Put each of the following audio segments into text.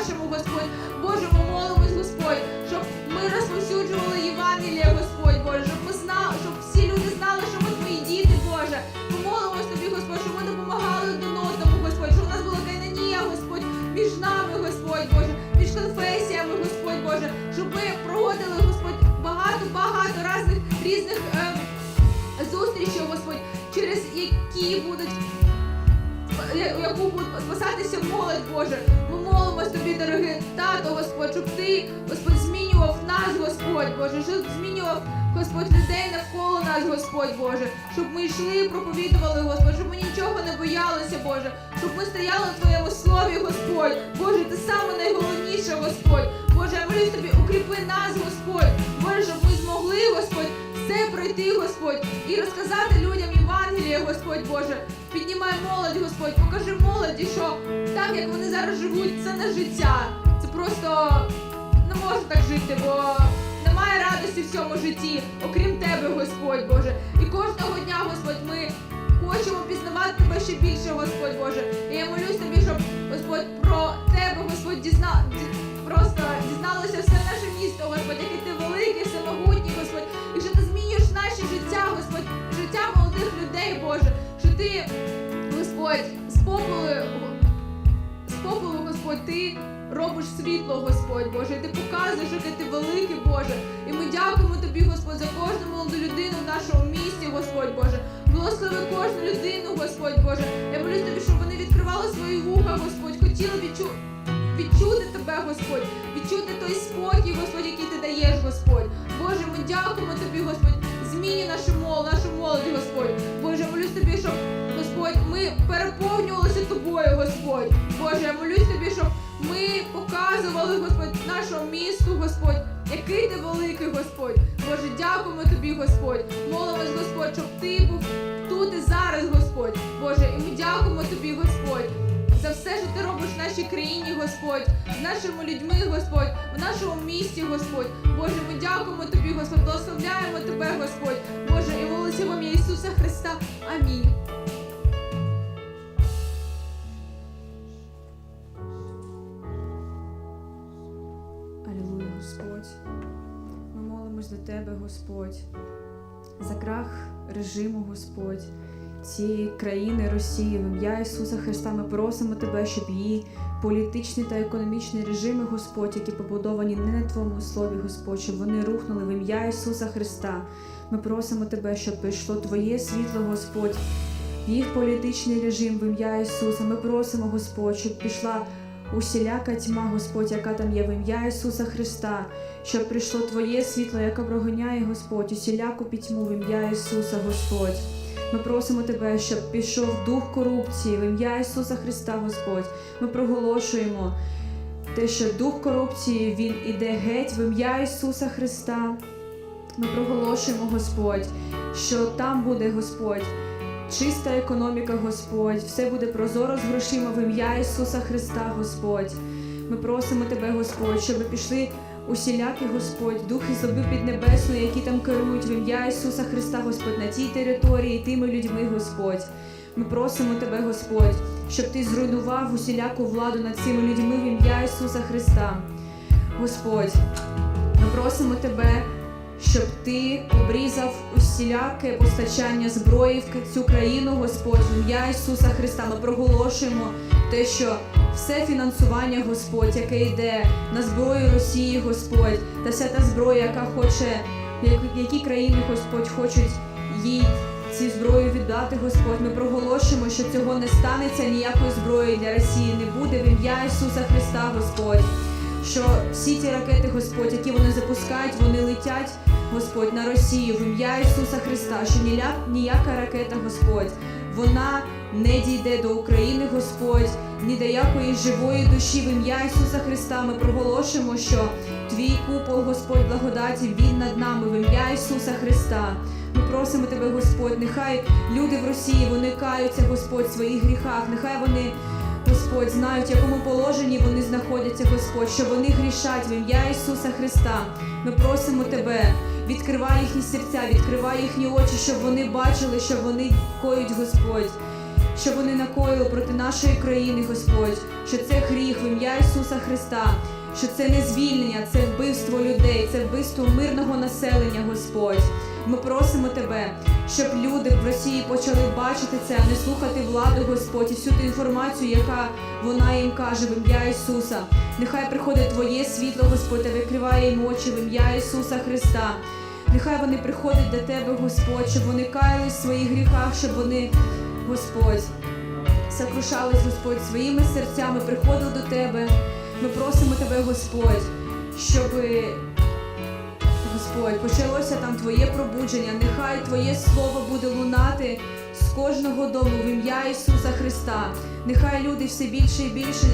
нашому, Господь. Боже, ми молимось, Господь, щоб ми розповсюджували Євангеліє, Господь Боже, щоб ми знали, щоб всі люди знали, що ми твої діти, Боже. Ми тобі, Господь, щоб ми допомагали один одному, Господь, щоб у нас була кайнанія, Господь, між нами, Господь Боже, між конфесіями, Господь Боже, щоб ми проводили, Господь, багато-багато різних різних ем, зустрічей, Господь, через які будуть яку буде спасатися молодь Боже. Молимось тобі, дорогий тато, Господь, щоб ти, Господь, змінював нас, Господь Боже, щоб змінював, Господь, людей навколо нас, Господь Боже, щоб ми йшли і проповідували, Господь, щоб ми нічого не боялися, Боже, щоб ми стояли в Твоєму слові, Господь. Боже, ти саме найголовніше, Господь. Боже, я молюсь тобі, укріпи нас, Господь. Боже, щоб ми змогли, Господь, все пройти, Господь, і розказати людям Євангеліє, Господь Боже. Піднімай молодь, Господь, покажи молоді, що так, як вони зараз живуть, це не життя. Це просто не може так жити, бо немає радості в цьому житті, окрім тебе, Господь Боже. Людей, Боже, що ти, Господь, з попелу, Господь, ти робиш світло, Господь Боже, і ти показуєш, який ти великий, Боже. І ми дякуємо тобі, Господь, за кожну молоду людину в нашому місті, Господь Боже. Благослови кожну людину, Господь Боже. Я молюсь тобі, щоб вони відкривали свої вуха, Господь, хотіли відчу... відчути тебе, Господь, відчути той спокій, Господь, який ти даєш, Господь. Боже, ми дякуємо тобі, Господь. Змінюй нашу мол, нашу молодь, Господь. Боже, я молюсь тобі, щоб Господь, ми переповнювалися тобою, Господь. Боже, я молюсь тобі, щоб ми показували, Господь, нашому місту, Господь, який ти великий, Господь. Боже, дякуємо тобі, Господь. Молимось, Господь, щоб ти був тут і зараз, Господь. Боже, і ми дякуємо тобі, Господь. За все, що ти робиш в нашій країні, Господь, з нашими людьми, Господь, в нашому місті, Господь. Боже, ми дякуємо тобі, Господь, благословляємо тебе, Господь. Боже, і молися в ім'я Ісуса Христа. Амінь. Алілуя, Господь. Ми молимось до Тебе, Господь, за крах режиму, Господь, цієї країни Росії. В ім'я Ісуса Христа ми просимо Тебе, щоб її політичні та економічні режими, Господь, які побудовані не на Твоєму слові, Господь, щоб вони рухнули в ім'я Ісуса Христа. Ми просимо Тебе, щоб прийшло Твоє світло, Господь, їх політичний режим в ім'я Ісуса. Ми просимо, Господь, щоб пішла усіляка тьма, Господь, яка там є в ім'я Ісуса Христа, щоб прийшло Твоє світло, яке прогоняє, Господь, усіляку пітьму в ім'я Ісуса, Господь. Ми просимо Тебе, щоб пішов дух корупції в ім'я Ісуса Христа, Господь. Ми проголошуємо те, що дух корупції він іде геть в ім'я Ісуса Христа. Ми проголошуємо, Господь, що там буде Господь. Чиста економіка, Господь, все буде прозоро з грошима в ім'я Ісуса Христа, Господь. Ми просимо Тебе, Господь, щоб пішли усілякі, Господь, духи злоби піднебесної, які там керують в ім'я Ісуса Христа, Господь, на тій території, тими людьми, Господь. Ми просимо Тебе, Господь, щоб Ти зруйнував усіляку владу над цими людьми в ім'я Ісуса Христа. Господь, ми просимо Тебе, щоб ти обрізав усіляке постачання зброї в цю країну, Господь, в ім'я Ісуса Христа. Ми проголошуємо те, що все фінансування, Господь, яке йде на зброю Росії, Господь, та вся та зброя, яка хоче, як- які країни, Господь, хочуть їй ці зброю віддати, Господь. Ми проголошуємо, що цього не станеться ніякої зброї для Росії не буде. В ім'я Ісуса Христа, Господь. Що всі ті ракети, Господь, які вони запускають, вони летять, Господь, на Росію. В ім'я Ісуса Христа, що ніяка ракета, Господь, вона не дійде до України, Господь, ні до якої живої душі в ім'я Ісуса Христа. Ми проголошуємо, що Твій купол, Господь, благодаті, Він над нами в ім'я Ісуса Христа. Ми просимо Тебе, Господь, нехай люди в Росії вони каються, Господь, в своїх гріхах, нехай вони Господь, знають, в якому положенні вони знаходяться, Господь, що вони грішать в ім'я Ісуса Христа. Ми просимо Тебе, відкривай їхні серця, відкривай їхні очі, щоб вони бачили, що вони коють, Господь. що вони накоїли проти нашої країни, Господь, що це гріх в ім'я Ісуса Христа, що це не звільнення, це вбивство людей, це вбивство мирного населення, Господь. Ми просимо Тебе, щоб люди в Росії почали бачити це, а не слухати владу, Господь, і всю ту інформацію, яка вона їм каже в ім'я Ісуса. Нехай приходить Твоє світло, Господь, та викриває їм очі в ім'я Ісуса Христа. Нехай вони приходять до Тебе, Господь, щоб вони каялись в своїх гріхах, щоб вони, Господь, сокрушались, Господь, своїми серцями, приходили до Тебе. Ми просимо Тебе, Господь, щоб, Господь, почалося там Твоє пробудження. Нехай Твоє слово буде лунати з кожного дому в ім'я Ісуса Христа. Нехай люди все більше і більше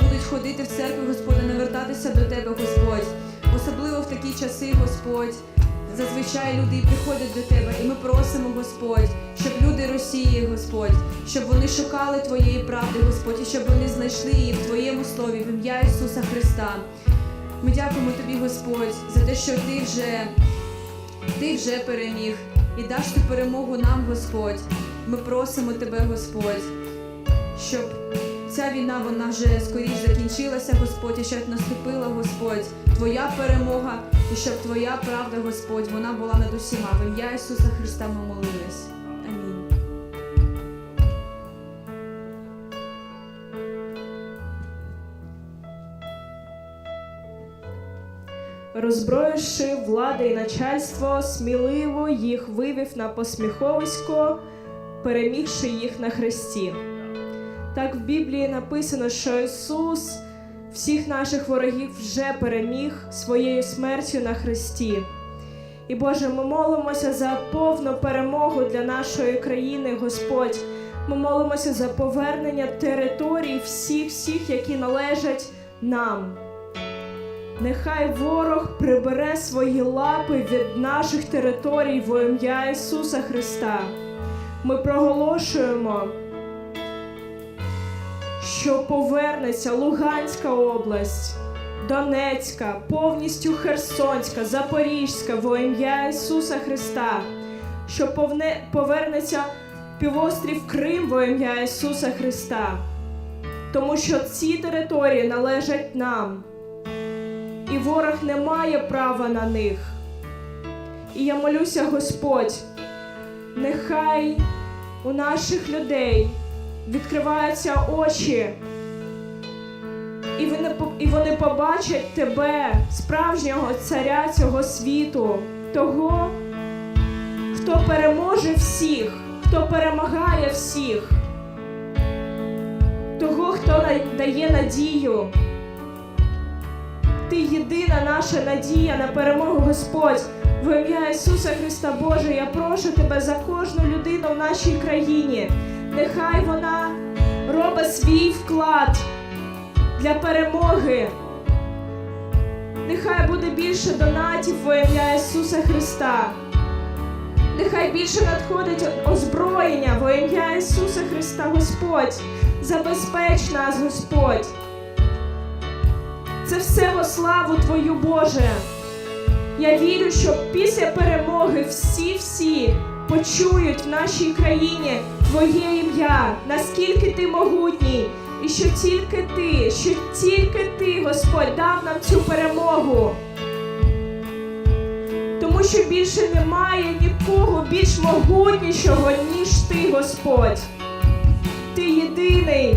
будуть ходити в церкву, Господи, навертатися до Тебе, Господь. Особливо в такі часи, Господь. Зазвичай люди приходять до Тебе, і ми просимо, Господь, щоб люди Росії, Господь, щоб вони шукали Твоєї правди, Господь, і щоб вони знайшли її в Твоєму слові, в ім'я Ісуса Христа. Ми дякуємо Тобі, Господь, за те, що Ти вже, Ти вже переміг і даш ту перемогу нам, Господь. Ми просимо Тебе, Господь, щоб ця війна вона вже скоріш закінчилася, Господь, і щоб наступила, Господь, Твоя перемога, і щоб Твоя правда, Господь, вона була над усіма. В ім'я Ісуса Христа ми молились. Роззброївши влади і начальство, сміливо їх вивів на посміховисько, перемігши їх на хресті. Так в Біблії написано, що Ісус всіх наших ворогів вже переміг своєю смертю на хресті. І Боже, ми молимося за повну перемогу для нашої країни, Господь. Ми молимося за повернення територій всіх, всіх, які належать нам. Нехай ворог прибере свої лапи від наших територій во ім'я Ісуса Христа. Ми проголошуємо, що повернеться Луганська область, Донецька, повністю Херсонська, Запорізька во ім'я Ісуса Христа, що повне- повернеться півострів Крим во ім'я Ісуса Христа. Тому що ці території належать нам і ворог не має права на них. І я молюся, Господь, нехай у наших людей відкриваються очі, і вони, побачать тебе, справжнього царя цього світу, того, хто переможе всіх, хто перемагає всіх, того, хто дає надію. Ти єдина наша надія на перемогу, Господь. В ім'я Ісуса Христа Боже, я прошу тебе за кожну людину в нашій країні. Нехай вона робить свій вклад для перемоги. Нехай буде більше донатів во ім'я Ісуса Христа. Нехай більше надходить озброєння во ім'я Ісуса Христа, Господь. Забезпеч нас, Господь. Це все во славу Твою, Боже. Я вірю, що після перемоги всі-всі почують в нашій країні Твоє ім'я, наскільки ти могутній, і що тільки ти, що тільки ти, Господь, дав нам цю перемогу. Тому що більше немає нікого більш могутнішого, ніж ти, Господь. Ти єдиний,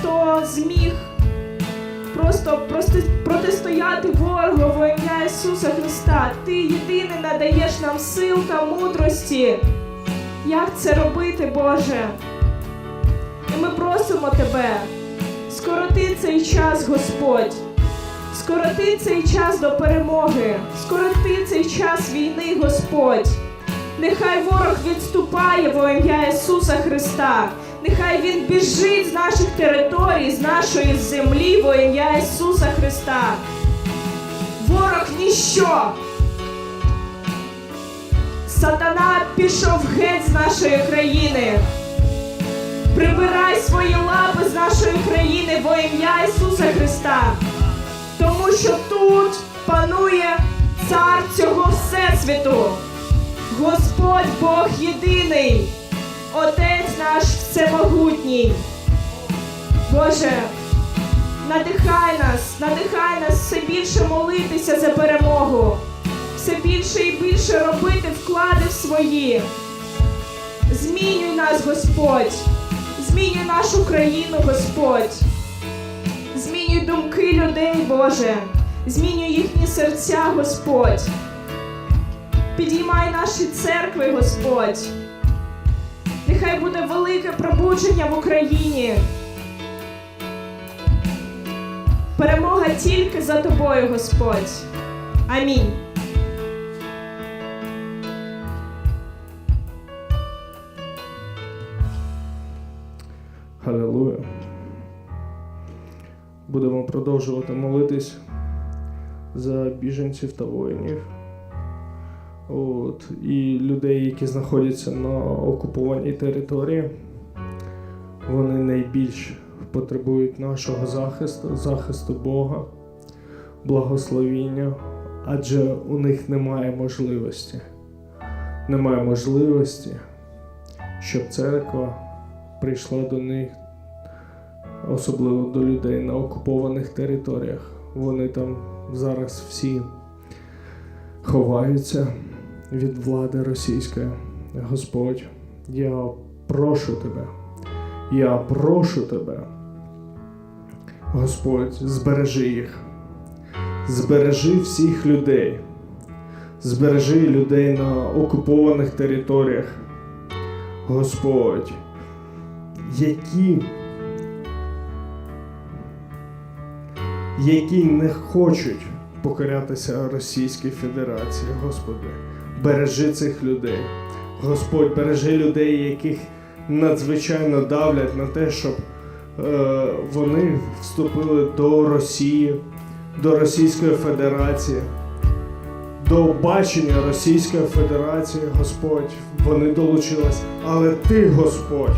хто зміг просто прости- протистояти ворогу во ім'я Ісуса Христа. Ти єдиний надаєш нам сил та мудрості. Як це робити, Боже? І ми просимо Тебе, скороти цей час, Господь. Скороти цей час до перемоги, скороти цей час війни, Господь. Нехай ворог відступає во ім'я Ісуса Христа. Нехай він біжить з наших територій, з нашої землі во ім'я Ісуса Христа. Ворог ніщо. Сатана пішов геть з нашої країни. Прибирай свої лапи з нашої країни во ім'я Ісуса Христа. Тому що тут панує цар цього всесвіту. Господь Бог єдиний. Отець наш всемогутній. Боже, надихай нас, надихай нас все більше молитися за перемогу, все більше і більше робити вклади в свої. Змінюй нас, Господь, змінюй нашу країну, Господь. Змінюй думки людей, Боже, змінюй їхні серця, Господь. Підіймай наші церкви, Господь. Нехай буде велике пробудження в Україні. Перемога тільки за тобою, Господь. Амінь. Халилуя. Будемо продовжувати молитись за біженців та воїнів. От, і людей, які знаходяться на окупованій території. Вони найбільш потребують нашого захисту, захисту Бога, благословіння, адже у них немає можливості. Немає можливості, щоб церква прийшла до них, особливо до людей на окупованих територіях. Вони там зараз всі ховаються від влади російської. Господь, я прошу тебе, я прошу тебе, Господь, збережи їх, збережи всіх людей, збережи людей на окупованих територіях. Господь, які, які не хочуть покорятися Російській Федерації, Господи, бережи цих людей. Господь, бережи людей, яких надзвичайно давлять на те, щоб е, вони вступили до Росії, до Російської Федерації, до бачення Російської Федерації, Господь, вони долучились. Але Ти, Господь,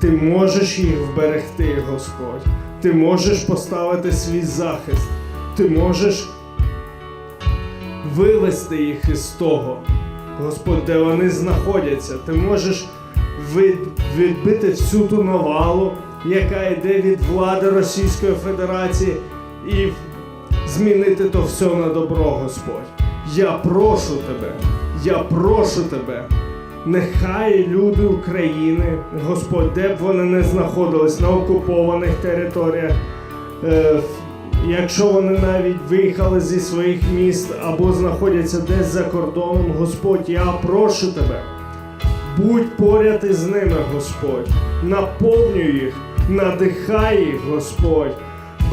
ти можеш їх вберегти, Господь. Ти можеш поставити свій захист. Ти можеш вивести їх із того, Господь, де вони знаходяться. Ти можеш відбити всю ту навалу, яка йде від влади Російської Федерації, і змінити то все на добро, Господь. Я прошу тебе, я прошу тебе. Нехай люди України, Господь, де б вони не знаходились на окупованих територіях, е, якщо вони навіть виїхали зі своїх міст або знаходяться десь за кордоном, Господь, я прошу тебе, будь поряд із ними, Господь, наповнюй їх, надихай їх, Господь,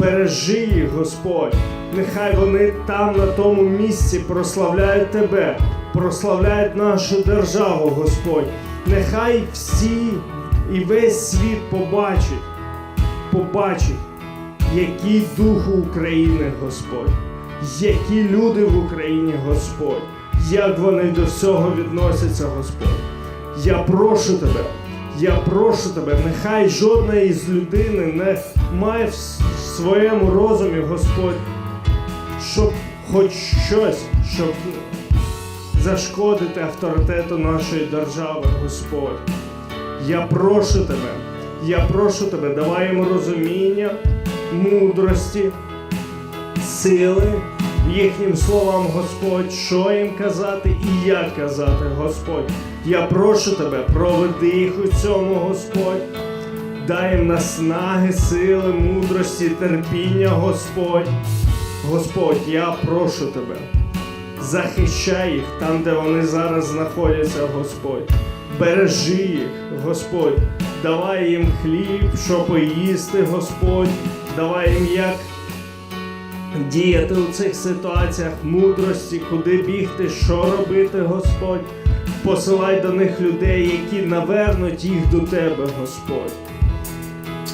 бережи їх, Господь. Нехай вони там, на тому місці, прославляють Тебе, прославляють нашу державу, Господь. Нехай всі і весь світ побачить, побачить, який дух України, Господь, які люди в Україні, Господь, як вони до всього відносяться, Господь. Я прошу тебе, я прошу тебе, нехай жодна із людини не має в своєму розумі, Господь, щоб хоч щось, щоб зашкодити авторитету нашої держави, Господь. Я прошу тебе, я прошу тебе, давай їм розуміння, мудрості, сили їхнім словам, Господь, що їм казати і як казати, Господь. Я прошу тебе, проведи їх у цьому, Господь. Дай їм наснаги, сили, мудрості, терпіння, Господь. Господь, я прошу тебе, захищай їх там, де вони зараз знаходяться, Господь. Бережи їх, Господь, давай їм хліб, що поїсти, Господь, давай їм як діяти у цих ситуаціях, мудрості, куди бігти, що робити, Господь. Посилай до них людей, які навернуть їх до Тебе, Господь.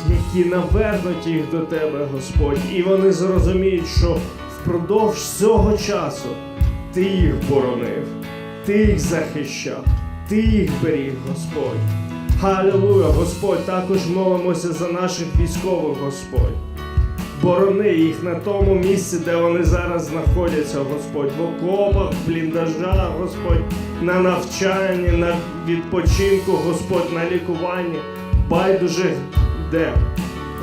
Які навернуть їх до Тебе, Господь, і вони зрозуміють, що впродовж цього часу Ти їх боронив, Ти їх захищав, Ти їх беріг, Господь. Халилуя, Господь, також молимося за наших військових, Господь. Борони їх на тому місці, де вони зараз знаходяться, Господь, в окопах, в бліндажах, Господь, на навчанні, на відпочинку, Господь, на лікуванні, байдуже де.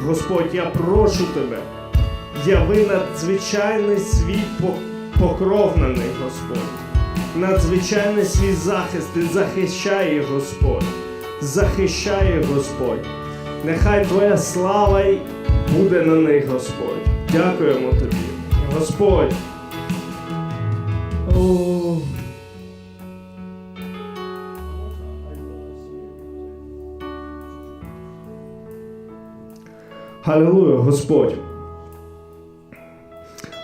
Господь, я прошу тебе, яви надзвичайний свій по- покров на них, Господь. Надзвичайний свій захист, ти захищай їх, Господь. Захищай їх, Господь. Нехай Твоя слава буде на них, Господь. Дякуємо тобі. Господь. О. Халилуя, Господь.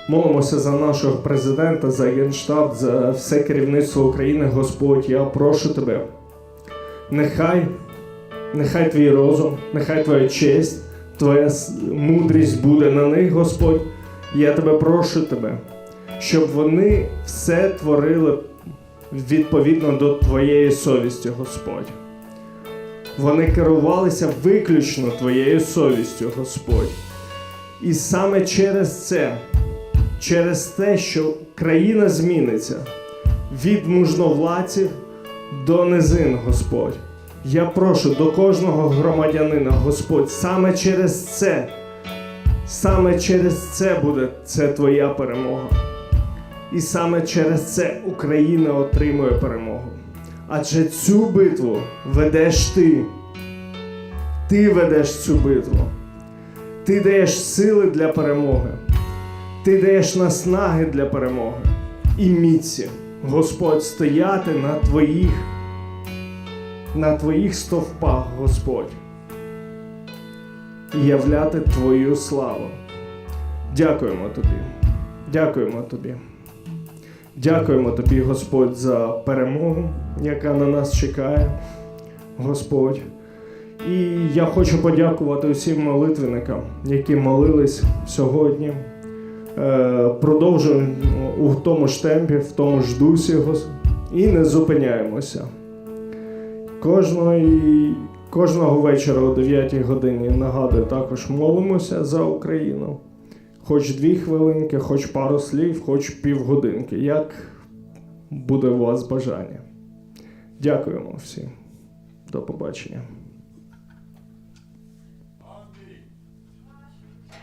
Молимося за нашого президента, за Генштаб, за все керівництво України, Господь. Я прошу тебе. Нехай, нехай твій розум, нехай твоя честь, твоя мудрість буде на них, Господь. Я тебе прошу тебе, щоб вони все творили відповідно до твоєї совісті, Господь. Вони керувалися виключно твоєю совістю, Господь. І саме через це, через те, що країна зміниться від мужновладців до низин, Господь. Я прошу до кожного громадянина, Господь, саме через це, саме через це буде це твоя перемога. І саме через це Україна отримує перемогу. Адже цю битву ведеш ти. Ти ведеш цю битву. Ти даєш сили для перемоги. Ти даєш наснаги для перемоги і міці, Господь, стояти на твоїх, на твоїх стовпах, Господь, і являти Твою славу. Дякуємо тобі. Дякуємо тобі. Дякуємо тобі, Господь, за перемогу, яка на нас чекає, Господь. І я хочу подякувати усім молитвенникам, які молились сьогодні. Е, Продовжуємо у тому ж темпі, в тому ж дусі і не зупиняємося. Кожного, кожного вечора о 9 годині нагадую, також молимося за Україну. Хоч дві хвилинки, хоч пару слів, хоч півгодинки. Як буде у вас бажання? Дякуємо всім. До побачення.